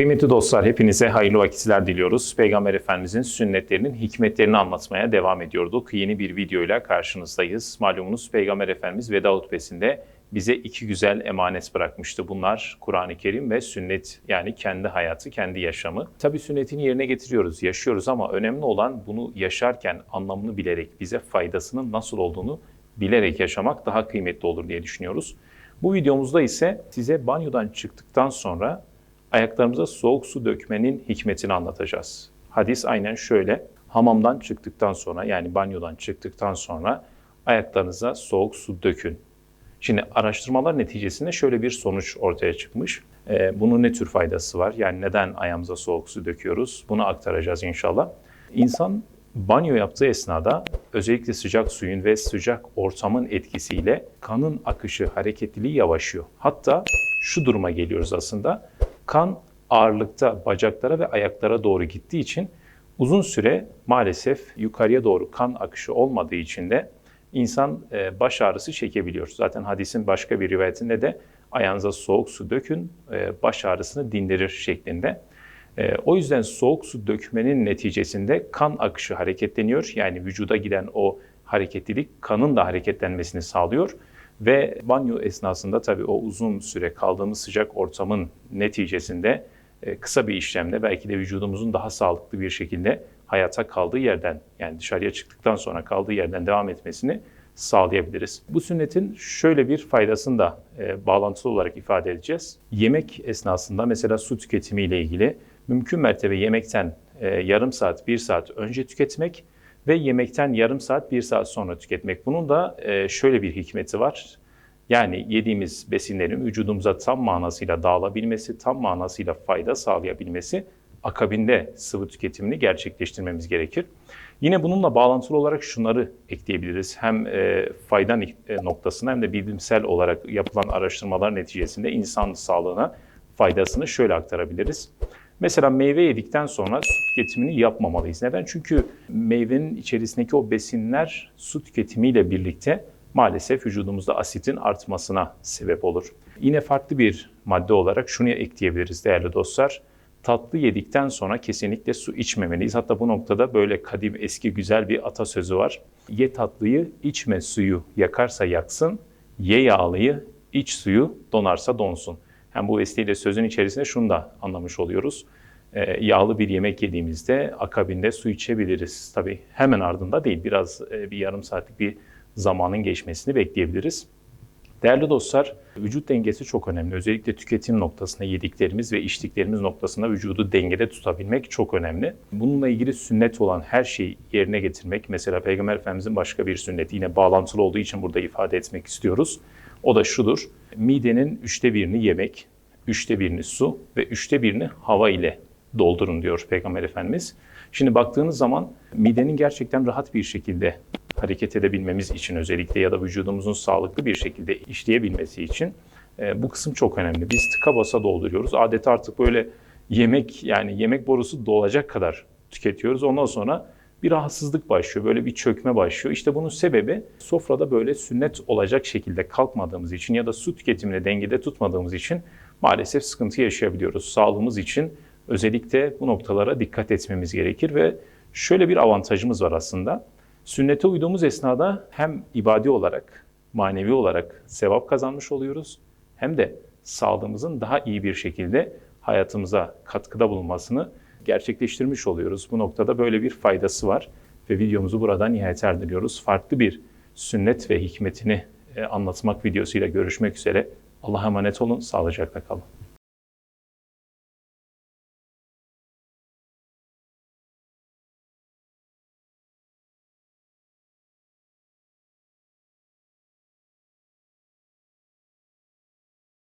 Kıymetli dostlar hepinize hayırlı vakitler diliyoruz. Peygamber Efendimizin sünnetlerinin hikmetlerini anlatmaya devam ediyorduk. Yeni bir videoyla karşınızdayız. Malumunuz Peygamber Efendimiz veda hutbesinde bize iki güzel emanet bırakmıştı. Bunlar Kur'an-ı Kerim ve sünnet yani kendi hayatı, kendi yaşamı. Tabi sünnetini yerine getiriyoruz, yaşıyoruz ama önemli olan bunu yaşarken anlamını bilerek, bize faydasının nasıl olduğunu bilerek yaşamak daha kıymetli olur diye düşünüyoruz. Bu videomuzda ise size banyodan çıktıktan sonra ayaklarımıza soğuk su dökmenin hikmetini anlatacağız. Hadis aynen şöyle. Hamamdan çıktıktan sonra yani banyodan çıktıktan sonra ayaklarınıza soğuk su dökün. Şimdi araştırmalar neticesinde şöyle bir sonuç ortaya çıkmış. Ee, bunun ne tür faydası var? Yani neden ayağımıza soğuk su döküyoruz? Bunu aktaracağız inşallah. İnsan banyo yaptığı esnada özellikle sıcak suyun ve sıcak ortamın etkisiyle kanın akışı, hareketliliği yavaşıyor. Hatta şu duruma geliyoruz aslında. Kan ağırlıkta bacaklara ve ayaklara doğru gittiği için uzun süre maalesef yukarıya doğru kan akışı olmadığı için de insan e, baş ağrısı çekebiliyor. Zaten hadisin başka bir rivayetinde de ayağınıza soğuk su dökün, e, baş ağrısını dindirir şeklinde. E, o yüzden soğuk su dökmenin neticesinde kan akışı hareketleniyor. Yani vücuda giden o hareketlilik kanın da hareketlenmesini sağlıyor. Ve banyo esnasında tabii o uzun süre kaldığımız sıcak ortamın neticesinde kısa bir işlemle belki de vücudumuzun daha sağlıklı bir şekilde hayata kaldığı yerden yani dışarıya çıktıktan sonra kaldığı yerden devam etmesini sağlayabiliriz. Bu sünnetin şöyle bir faydasını da e, bağlantılı olarak ifade edeceğiz. Yemek esnasında mesela su tüketimi ile ilgili mümkün mertebe yemekten e, yarım saat, bir saat önce tüketmek ve yemekten yarım saat, bir saat sonra tüketmek. Bunun da e, şöyle bir hikmeti var. Yani yediğimiz besinlerin vücudumuza tam manasıyla dağılabilmesi, tam manasıyla fayda sağlayabilmesi akabinde sıvı tüketimini gerçekleştirmemiz gerekir. Yine bununla bağlantılı olarak şunları ekleyebiliriz. Hem e, fayda noktasına hem de bilimsel olarak yapılan araştırmalar neticesinde insan sağlığına faydasını şöyle aktarabiliriz. Mesela meyve yedikten sonra su tüketimini yapmamalıyız. Neden? Çünkü meyvenin içerisindeki o besinler su tüketimiyle birlikte maalesef vücudumuzda asitin artmasına sebep olur. Yine farklı bir madde olarak şunu ekleyebiliriz değerli dostlar tatlı yedikten sonra kesinlikle su içmemeliyiz. Hatta bu noktada böyle kadim eski güzel bir atasözü var. Ye tatlıyı, içme suyu, yakarsa yaksın, ye yağlıyı, iç suyu, donarsa donsun. Hem bu vesileyle sözün içerisinde şunu da anlamış oluyoruz. E, yağlı bir yemek yediğimizde akabinde su içebiliriz. Tabii hemen ardında değil, biraz e, bir yarım saatlik bir zamanın geçmesini bekleyebiliriz. Değerli dostlar, vücut dengesi çok önemli. Özellikle tüketim noktasında yediklerimiz ve içtiklerimiz noktasında vücudu dengede tutabilmek çok önemli. Bununla ilgili sünnet olan her şeyi yerine getirmek, mesela Peygamber Efendimizin başka bir sünneti yine bağlantılı olduğu için burada ifade etmek istiyoruz. O da şudur, midenin üçte birini yemek, üçte birini su ve üçte birini hava ile doldurun diyor Peygamber Efendimiz. Şimdi baktığınız zaman midenin gerçekten rahat bir şekilde hareket edebilmemiz için özellikle ya da vücudumuzun sağlıklı bir şekilde işleyebilmesi için e, bu kısım çok önemli. Biz tıka basa dolduruyoruz. Adeta artık böyle yemek yani yemek borusu dolacak kadar tüketiyoruz. Ondan sonra bir rahatsızlık başlıyor, böyle bir çökme başlıyor. İşte bunun sebebi sofrada böyle sünnet olacak şekilde kalkmadığımız için ya da su tüketimini dengede tutmadığımız için maalesef sıkıntı yaşayabiliyoruz. Sağlığımız için özellikle bu noktalara dikkat etmemiz gerekir ve şöyle bir avantajımız var aslında. Sünnete uyduğumuz esnada hem ibadi olarak, manevi olarak sevap kazanmış oluyoruz hem de sağlığımızın daha iyi bir şekilde hayatımıza katkıda bulunmasını gerçekleştirmiş oluyoruz. Bu noktada böyle bir faydası var ve videomuzu burada nihayet erdiriyoruz. Farklı bir sünnet ve hikmetini e, anlatmak videosuyla görüşmek üzere. Allah'a emanet olun, sağlıcakla kalın.